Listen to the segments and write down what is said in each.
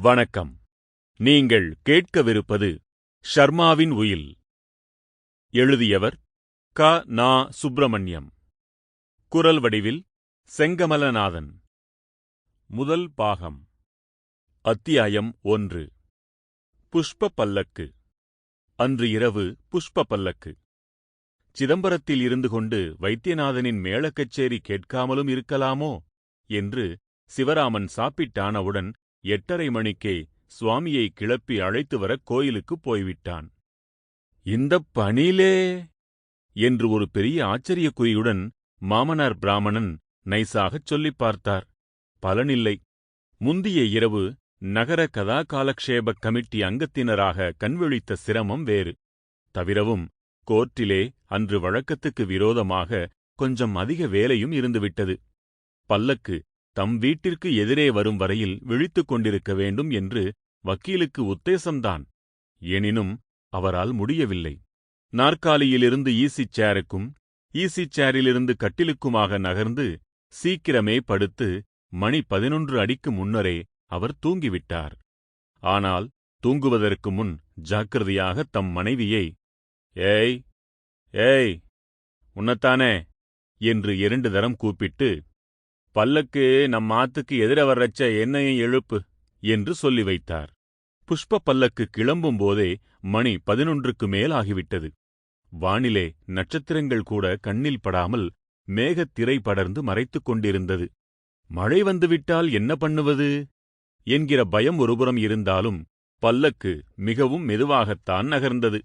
வணக்கம். நீங்கள் கேட்கவிருப்பது ஷர்மாவின் உயில். எழுதியவர் க. நா. சுப்பிரமணியம். குரல் வடிவில் செங்கமலநாதன். முதல் பாகம். அத்தியாயம் ஒன்று. புஷ்ப பல்லக்கு அன்று இரவு புஷ்ப பல்லக்கு சிதம்பரத்தில் இருந்து கொண்டு வைத்தியநாதனின் மேளக்கச்சேரி கேட்காமலும் இருக்கலாமோ? என்று சிவராமன் சாப்பிட்டானவுடன் எட்டரை மணிக்கே சுவாமியை கிளப்பி அழைத்து வர கோயிலுக்குப் போய்விட்டான். இந்தப் பணியிலே? என்று ஒரு பெரிய ஆச்சரியக்குறியுடன் மாமனார் பிராமணன் நைசாகச் சொல்லிப் பார்த்தார். பலனில்லை. முந்திய இரவு நகர கதா காலக்ஷேப கமிட்டி அங்கத்தினராக கண்விழித்த சிரமம் வேறு. தவிரவும் கோர்ட்டிலே அன்று வழக்கத்துக்கு விரோதமாக கொஞ்சம் அதிக வேலையும் இருந்துவிட்டது. பல்லக்கு தம் வீட்டிற்கு எதிரே வரும் வரையில் விழித்துக் கொண்டிருக்க வேண்டும் என்று வக்கீலுக்கு உத்தேசம்தான். எனினும் அவரால் முடியவில்லை. நாற்காலியிலிருந்து ஈசி சேருக்கும் ஈசி சேரிலிருந்து கட்டிலுக்குமாக நகர்ந்து சீக்கிரமே படுத்து மணி பதினொன்று அடிக்கு முன்னரே அவர் தூங்கிவிட்டார். ஆனால் தூங்குவதற்கு முன் ஜாக்கிரதையாக தம் மனைவியை ஏய் ஏய் உன்னத்தானே? என்று இரண்டு தரம் கூப்பிட்டு பல்லக்கு நம் ஆத்துக்கு எதிர வர்றச்ச என்னையும் எழுப்பு என்று சொல்லி வைத்தார். புஷ்ப பல்லக்கு கிளம்பும் போதே மணி பதினொன்றுக்கு மேல் ஆகிவிட்டது. வானிலே நட்சத்திரங்கள் கூட கண்ணில் படாமல் மேகத்திரை படர்ந்து மறைத்துக் கொண்டிருந்தது. மழை வந்துவிட்டால் என்ன பண்ணுவது? என்கிற பயம் ஒருபுறம் இருந்தாலும் பல்லக்கு மிகவும் மெதுவாகத்தான் நகர்ந்தது.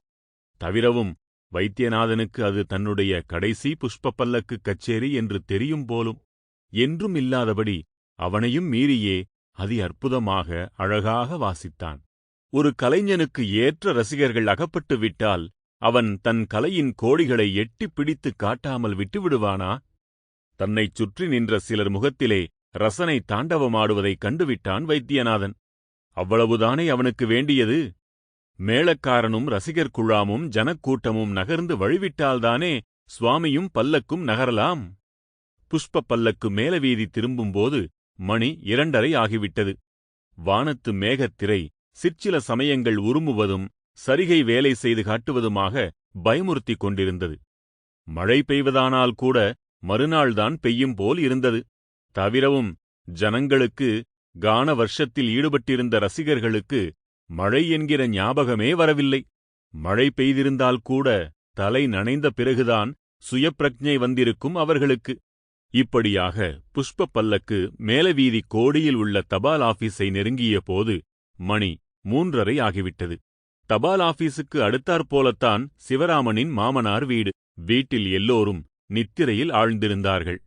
தவிரவும் வைத்தியநாதனுக்கு அது தன்னுடைய கடைசி புஷ்ப பல்லக்கு கச்சேரி என்று தெரியும் போலும் என்றும் இல்லாதபடி அவனையும் மீறியே அதி அற்புதமாக அழகாக வாசித்தான். ஒரு கலைஞனுக்கு ஏற்ற ரசிகர்கள் அகப்பட்டு விட்டால் அவன் தன் கலையின் கோடிகளை எட்டிப் பிடித்துக் காட்டாமல் விட்டுவிடுவானா? தன்னைச் சுற்றி நின்ற சிலர் முகத்திலே ரசனை தாண்டவமாடுவதைக் கண்டுவிட்டான் வைத்தியநாதன். அவ்வளவுதானே அவனுக்கு வேண்டியது? மேளக்காரனும் ரசிகர் குழாமும் ஜனக்கூட்டமும் நகர்ந்து வழிவிட்டால்தானே சுவாமியும் பல்லக்கும் நகரலாம்? புஷ்ப பல்லக்கு மேலவீதி திரும்பும்போது மணி இரண்டரை ஆகிவிட்டது. வானத்து மேகத்திரை சிற்சில சமயங்கள் உருமுவதும் சரிகை வேலை செய்து காட்டுவதுமாக பயமுறுத்திக் கொண்டிருந்தது. மழை பெய்வதானால் கூட மறுநாள்தான் பெய்யும் போல் இருந்தது. தவிரவும் ஜனங்களுக்கு கான வருஷத்தில் ஈடுபட்டிருந்த ரசிகர்களுக்கு மழை என்கிற ஞாபகமே வரவில்லை. மழை பெய்திருந்தால் கூட தலை நனைந்த பிறகுதான் சுயப்பிரஜை வந்திருக்கும் அவர்களுக்கு. இப்படியாக புஷ்ப பல்லக்கு மேலவீதி கோடியில் உள்ள தபால் ஆபீஸை நெருங்கிய போது மணி மூன்றரை ஆகிவிட்டது. தபால் ஆபீஸுக்கு அடுத்தாற்போலத்தான் சிவராமனின் மாமனார் வீடு. வீட்டில் எல்லோரும் நித்திரையில் ஆழ்ந்திருந்தார்கள்.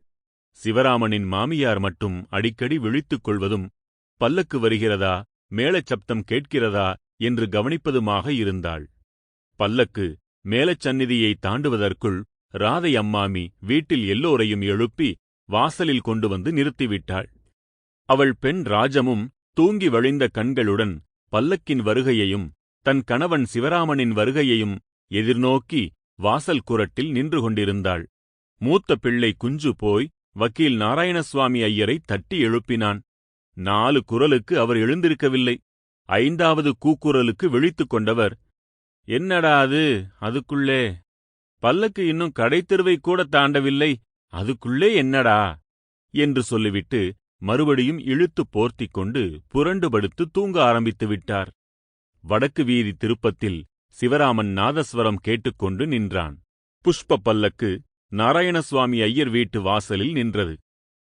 சிவராமனின் மாமியார் மட்டும் அடிக்கடி விழித்துக் கொள்வதும் பல்லக்கு வருகிறதா? மேலச் சப்தம் கேட்கிறதா? என்று கவனிப்பதுமாக இருந்தாள். பல்லக்கு மேலச்சந்நிதியை தாண்டுவதற்குள் ராதை அம்மாமி வீட்டில் எல்லோரையும் எழுப்பி வாசலில் கொண்டு வந்து நிறுத்திவிட்டாள். அவள் பெண் ராஜமும் தூங்கி வழிந்த கண்களுடன் பல்லக்கின் வருகையையும் தன் கணவன் சிவராமனின் வருகையையும் எதிர்நோக்கி வாசல் குரட்டில் நின்று கொண்டிருந்தாள். மூத்த பிள்ளை குஞ்சு போய் வக்கீல் நாராயணசுவாமி ஐயரை தட்டி எழுப்பினான். நாலு குரலுக்கு அவர் எழுந்திருக்கவில்லை. ஐந்தாவது கூக்குரலுக்கு விழித்துக் கொண்டவர் என்னடா அது? அதுக்குள்ளே பல்லக்கு இன்னும் கடைத்தெருவை கூட தாண்டவில்லை அதுக்குள்ளே என்னடா? என்று சொல்லிவிட்டு மறுபடியும் இழுத்து போர்த்திக் கொண்டு புரண்டு படுத்து தூங்க ஆரம்பித்து விட்டார். வடக்கு வீதி திருப்பத்தில் சிவராமன் நாதஸ்வரம் கேட்டுக்கொண்டு நின்றான். புஷ்ப பல்லக்கு நாராயணசுவாமி ஐயர் வீட்டு வாசலில் நின்றது.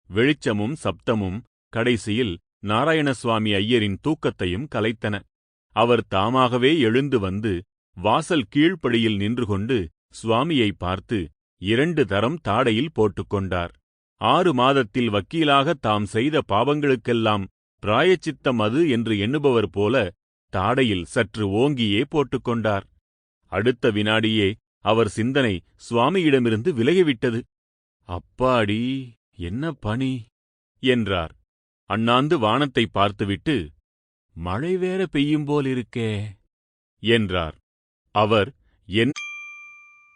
வெளிச்சமும் சப்தமும் கடைசியில் நாராயணசுவாமி ஐயரின் தூக்கத்தையும் கலைத்தன. அவர் தாமாகவே எழுந்து வந்து வாசல் கீழ்ப்படியில் நின்று கொண்டு சுவாமியை பார்த்து இரண்டு தரம் தாடையில் போட்டுக்கொண்டார் ஆறு மாதத்தில் வக்கீலாக தாம் செய்த பாவங்களுக்கெல்லாம் பிராயச்சித்தம் அது என்று எண்ணுபவர் போல தாடையில் சற்று ஓங்கியே போட்டுக்கொண்டார் அடுத்த வினாடியே அவர் சிந்தனை சுவாமியிடமிருந்து விலகிவிட்டது. அப்பாடி என்ன பணி? என்றார். அண்ணாந்து வானத்தை பார்த்துவிட்டு மழை வேற பெய்யும் போலிருக்கே என்றார். அவர் என்